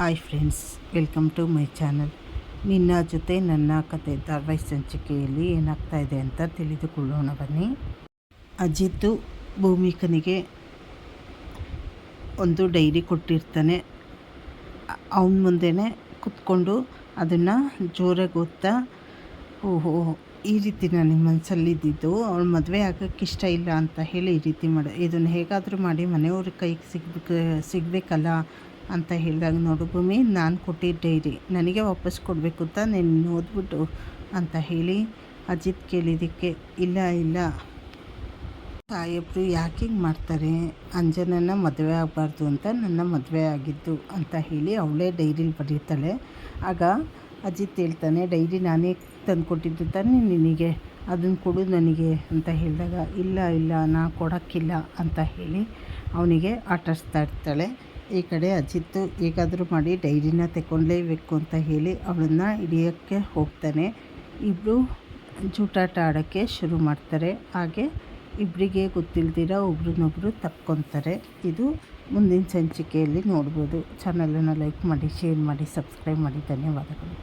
Hi friends, welcome to my channel. ನಿನ್ನ ಜೊತೆ ನನ್ನ ಕತೆ ಧಾರಾವಾಹಿ ಸಂಚಿಕೆಯಲ್ಲಿ ಏನಾಗ್ತಾ ಇದೆ ಅಂತ ತಿಳಿದುಕೊಳ್ಳೋಣ ಬನ್ನಿ. ಅಜಿತ್ತು ಭೂಮಿಕನಿಗೆ ಒಂದು ಡೈರಿ ಕೊಟ್ಟಿರ್ತಾನೆ. ಅವನ ಮುಂದೆನೇ ಕುತ್ಕೊಂಡು ಅದನ್ನು ಜೋರಾಗಿ ಓದ್ತಾ ಓಹೋ, ಈ ರೀತಿ ನಾನು ಮನಸ್ಸಲ್ಲಿ ಇದ್ದಿದ್ದು ಅವಳು ಮದುವೆ ಆಗೋಕ್ಕೆ ಇಷ್ಟ ಇಲ್ಲ ಅಂತ ಹೇಳಿ ಈ ರೀತಿ ಮಾಡ ಇದನ್ನು ಹೇಗಾದರೂ ಮಾಡಿ ಮನೆಯವ್ರ ಕೈಗೆ ಸಿಗ್ಬೇಕು ಸಿಗಬೇಕಲ್ಲ ಅಂತ ಹೇಳಿದಾಗ ನೋಡು ಭೂಮಿ, ನಾನು ಕೊಟ್ಟಿದ್ದ ಡೈರಿ ನನಗೆ ವಾಪಸ್ ಕೊಡಬೇಕು ಅಂತ ನೀನು ಓದ್ಬಿಟ್ಟು ಅಂತ ಹೇಳಿ ಅಜಿತ್ ಕೇಳಿದ್ದಕ್ಕೆ, ಇಲ್ಲ ಇಲ್ಲ. ಸಾಹೇಬ್ರು ಯಾಕೆ ಹಿಂಗೆ ಮಾಡ್ತಾರೆ? ಅಂಜನನ ಮದುವೆ ಆಗಬಾರ್ದು ಅಂತ ನನ್ನ ಮದುವೆ ಆಗಿದ್ದು ಅಂತ ಹೇಳಿ ಅವಳೇ ಡೈರಿಲಿ ಬರೀತಾಳೆ. ಆಗ ಅಜಿತ್ ಹೇಳ್ತಾನೆ, ಡೈರಿ ನಾನೇ ತಂದು ಕೊಟ್ಟಿದ್ದು ತಾನೇ ನಿನಗೆ. ಅದನ್ನು ಕೊಡು ನನಗೆ ಅಂತ ಹೇಳಿದಾಗ, ಇಲ್ಲ ಇಲ್ಲ, ನಾ ಕೊಡೋಕ್ಕಿಲ್ಲ ಅಂತ ಹೇಳಿ ಅವನಿಗೆ ಆಟಾಡಿಸ್ತಾ ಇರ್ತಾಳೆ. ಈ ಕಡೆ ಅಜಿತ್ತು ಹೇಗಾದರೂ ಮಾಡಿ ಡೈರಿನ ತಗೊಳ್ಳೇಬೇಕು ಅಂತ ಹೇಳಿ ಅವಳನ್ನು ಹಿಡಿಯೋಕ್ಕೆ ಹೋಗ್ತಾನೆ. ಇಬ್ಬರು ಜೂಟಾಟ ಆಡೋಕ್ಕೆ ಶುರು ಮಾಡ್ತಾರೆ. ಹಾಗೆ ಇಬ್ಬರಿಗೆ ಗೊತ್ತಿಲ್ದಿರ ಒಬ್ರನ್ನೊಬ್ರು ತಕ್ಕೊತಾರೆ ಇದು ಮುಂದಿನ ಸಂಚಿಕೆಯಲ್ಲಿ ನೋಡ್ಬೋದು. ಚಾನಲನ್ನು ಲೈಕ್ ಮಾಡಿ, ಶೇರ್ ಮಾಡಿ, ಸಬ್ಸ್ಕ್ರೈಬ್ ಮಾಡಿ. ಧನ್ಯವಾದಗಳು.